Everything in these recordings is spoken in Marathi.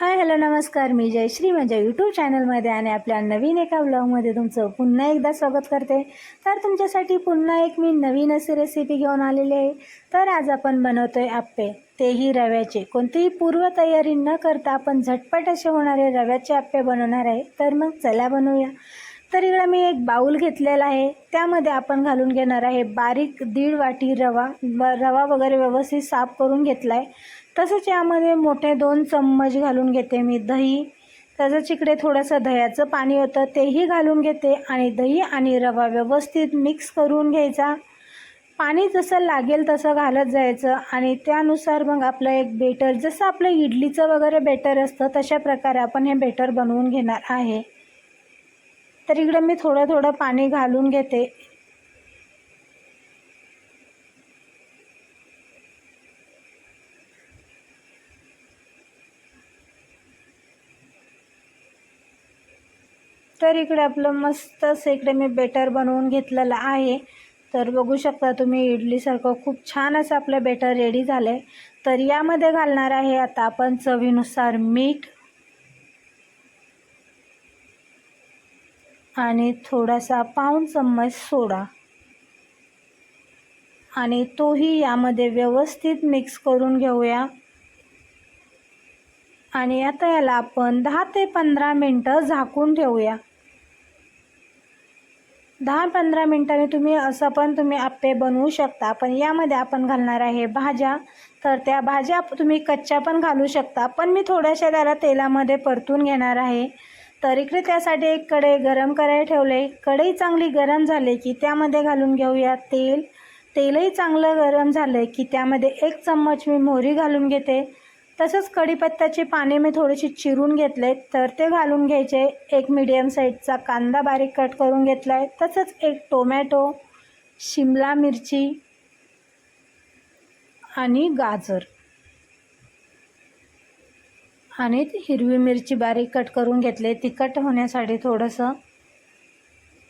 हाय हॅलो नमस्कार. मी जयश्री माझ्या यूट्यूब चॅनलमध्ये आणि आपल्या नवीन एका ब्लॉगमध्ये तुमचं पुन्हा एकदा स्वागत करते. तर तुमच्यासाठी पुन्हा एक मी नवीन अशी रेसिपी घेऊन आलेली आहे. तर आज आपण बनवतो आहे आप्पे. तेही रव्याचे. कोणतीही पूर्वतयारी न करता आपण झटपट असे होणारे रव्याचे आप्पे बनवणार आहे. तर मग चला बनवूया. तर इकडे मी एक बाऊल घेतलेला आहे. त्यामध्ये आपण घालून घेणार आहे बारीक दीड वाटी रवा. रवा वगैरे व्यवस्थित साफ करून घेतला आहे तसंच यामध्ये मोठे दोन चम्मच घालून घेते मी दही. तसंच इकडे थोडंसं दह्याचं पाणी होतं तेही घालून घेते आणि दही आणि रवा व्यवस्थित मिक्स करून घ्यायचा. पाणी जसं लागेल तसं घालत जायचं आणि त्यानुसार मग आपलं एक बेटर जसं आपलं इडलीचं वगैरे बेटर असतं तशा प्रकारे आपण हे बेटर बनवून घेणार आहे. तर इकडं मी थोडं थोडं पाणी घालून घेते. तर इकडे आपलं मस्तच इकडे मी बेटर बनवून घेतलेलं आहे. तर बघू शकता तुम्ही इडलीसारखं खूप छान असं आपलं बेटर रेडी झालं आहे तर यामध्ये घालणार आहे आता आपण चवीनुसार मीठ आणि थोडासा पाऊण चम्मच सोडा. आणि तोही यामध्ये व्यवस्थित मिक्स करून घेऊया. आणि आता याला आपण दहा ते पंधरा मिनटं झाकून ठेवूया. दहा पंधरा मिनटांनी तुम्ही असं पण तुम्ही आप्पे बनवू शकता. पण यामध्ये आपण घालणार आहे भाज्या. तर त्या भाज्या तुम्ही कच्च्या पण घालू शकता. पण मी थोड्याशा त्याला तेलामध्ये परतून घेणार आहे. तर इकडे त्यासाठी एक कढई गरम करायला ठेवले. कढई चांगली गरम झाली की त्यामध्ये घालून घेऊया तेल. तेलही चांगलं गरम झालं की त्यामध्ये एक चम्मच मी मोहरी घालून घेते. तसंच कढीपत्त्याचे पाने मी थोडेसे चिरून घेतले तर ते घालून घ्यायचे. एक मीडियम साईजचा कांदा बारीक कट करून घेतला आहे तसंच एक टोमॅटो शिमला मिरची आणि गाजर. आणि हिरवी मिरची बारीक कट करून घेतले. तिखट होण्यासाठी थोडंसं.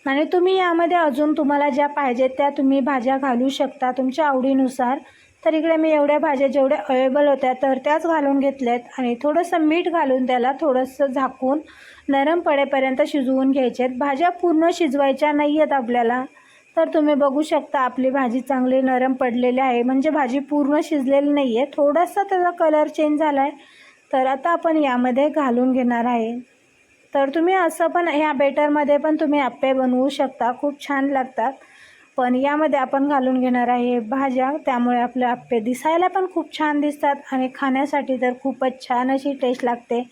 आणि तुम्ही यामध्ये अजून तुम्हाला ज्या पाहिजेत त्या तुम्ही भाज्या घालू शकता तुमच्या आवडीनुसार. तर इकडे मी एवढ्या भाज्या जेवढ्या अवेलेबल होत्या तर त्याच घालून घेतल्यात. आणि थोडंसं मीठ घालून त्याला थोडंसं झाकून नरम पडेपर्यंत शिजवून घ्यायचे आहेत. भाज्या पूर्ण शिजवायच्या नाही आहेत आपल्याला. तर तुम्ही बघू शकता आपली भाजी चांगली नरम पडलेली आहे. म्हणजे भाजी पूर्ण शिजलेली नाही आहे थोडासा त्याचा कलर चेंज झाला आहे तर आता आपण यामध्ये घालून घेणार आहे. तर तुम्ही असं पण ह्या बेटरमध्ये पण तुम्ही आप्पे बनवू शकता. खूप छान लागतात. पण यामध्ये आपण घालून घेणार आहे भाज्या. त्यामुळे आपले आप्पे दिसायला पण खूप छान दिसतात आणि खाण्यासाठी तर खूपच छान अशी टेस्ट लागते.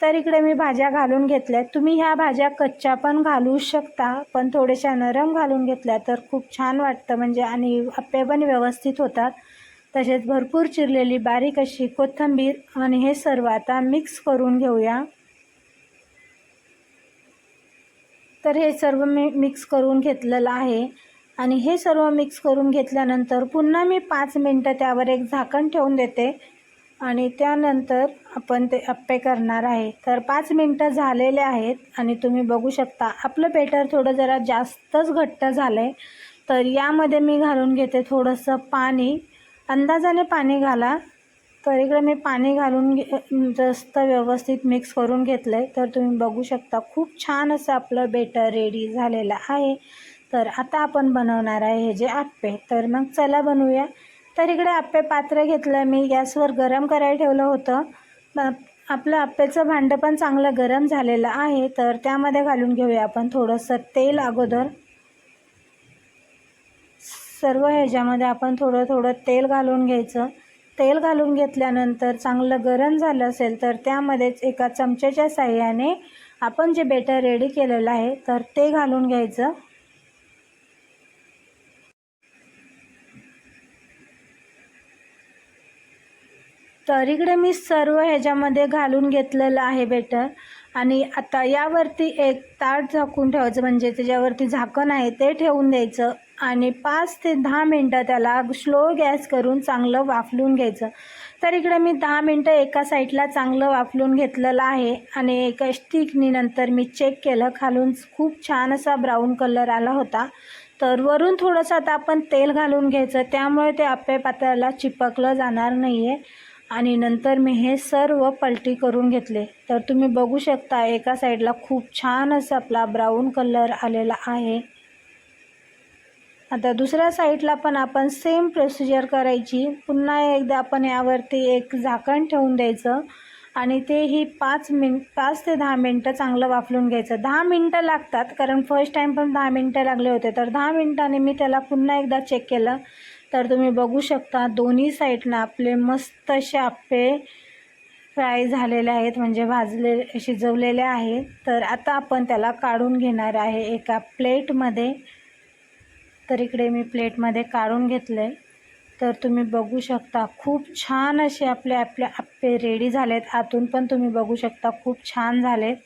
तर इकडे मी भाज्या घालून घेतल्या तुम्ही ह्या भाज्या कच्च्या पण घालू शकता पण थोड्याशा नरम घालून घेतल्या तर खूप छान वाटतं. म्हणजे आणि आप्पे पण व्यवस्थित होतात. तसेच भरपूर चिरलेली बारीक अशी कोथिंबीर आणि हे सर्व आता मिक्स करून घेऊया. तर हे सर्व मी मिक्स करून घेतलेलं आहे. आणि हे सर्व मिक्स करून घेतल्यानंतर पुन्हा मी पाच मिनटं त्यावर एक झाकण ठेवून देते. आणि त्यानंतर आपण ते अप्पे करणार आहे. तर पाच मिनटं झालेले आहेत आणि तुम्ही बघू शकता आपलं बेटर थोडं जरा जास्तच घट्ट झालं आहे तर यामध्ये मी घालून घेते थोडंसं पाणी. अंदाजाने पाणी घाला. तर इकडे मी पाणी घालून घे जास्त व्यवस्थित मिक्स करून घेतलं आहे तर तुम्ही बघू शकता खूप छान असं आपलं बेटर रेडी झालेलं आहे. तर आता आपण बनवणार आहे हे जे आप्पे. तर मग चला बनवूया. तर इकडे आप्पे पात्र घेतलं मी. गॅसवर गरम करायला ठेवलं होतं. आपलं आप्पेचं भांडं पण चांगलं गरम झालेलं आहे. तर त्यामध्ये घालून घेऊया आपण थोडंसं तेल अगोदर. सर्व ह्याच्यामध्ये आपण थोडं थोडं तेल घालून घ्यायचं. तेल घालून घेतल्यानंतर चांगलं गरम झालं असेल तर त्यामध्येच एका चमच्याच्या साह्याने आपण जे बेटर रेडी केलेलं आहे तर ते घालून घ्यायचं. तर इकडे मी सर्व ह्याच्यामध्ये घालून घेतलेलं आहे बेटर आणि आता यावरती एक ताट झाकून ठेवायचं म्हणजे त्याच्यावरती झाकण आहे ते ठेवून द्यायचं आणि पाच ते दहा मिनटं त्याला स्लो गॅस करून चांगलं वाफलून घ्यायचं. तर इकडे मी दहा मिनटं एका साईडला चांगलं वाफलून घेतलेलं आहे आणि एका स्टिकनी नंतर मी चेक केलं. खालून खूप छान असा ब्राऊन कलर आला होता. तर वरून थोडंसं आता आपण तेल घालून घ्यायचं त्यामुळे ते आप्पे पात्राला चिपकलं जाणार नाही आहे आणि नंतर मी हे सर्व पलटी करून घेतले. तर तुम्ही बघू शकता एका साईडला खूप छान असं आपला ब्राऊन कलर आलेला आहे. आता दुसऱ्या साईडला पण आपण सेम प्रोसिजर करायची. पुन्हा एकदा आपण यावरती एक झाकण ठेवून द्यायचं आणि तेही पाच मिन पाच ते दहा मिनटं चांगलं वाफलून घ्यायचं. दहा मिनटं लागतात कारण फर्स्ट टाईम पण दहा मिनटं लागले होते. तर दहा मिनटाने मी त्याला पुन्हा एकदा चेक केलं. तर तुम्ही बघू शकता दोन्ही साईडनं आपले मस्त असे आप्पे फ्राय झालेले आहेत म्हणजे भाजले शिजवलेले आहेत. तर आता आपण त्याला काढून घेणार आहे एका प्लेटमध्ये. तर इकडे मी प्लेटमध्ये काढून घेतले तर तुम्ही बघू शकता खूप छान असे आपले आपले आप्पे रेडी झालेत. आतून पण तुम्ही बघू शकता खूप छान झालेत.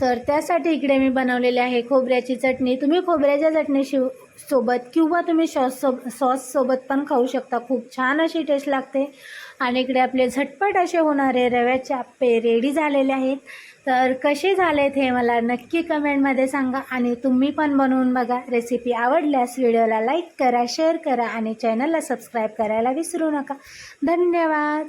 तर त्यासाठी इकडे मी बनवलेली आहे खोबऱ्याची चटणी. तुम्ही खोबऱ्याच्या चटणी शिव सोबत किंवा तुम्ही सॉस सो सॉससोबत पण खाऊ शकता. खूप छान अशी टेस्ट लागते. आणि इकडे आपले झटपट असे होणारे रव्याचे आप्पे रेडी झालेले आहेत. तर कसे झालेत हे मला नक्की कमेंटमध्ये सांगा. आणि तुम्ही पण बनवून बघा. रेसिपी आवडल्यास व्हिडिओला लाईक करा शेअर करा आणि चॅनलला सबस्क्राईब करायला विसरू नका. धन्यवाद.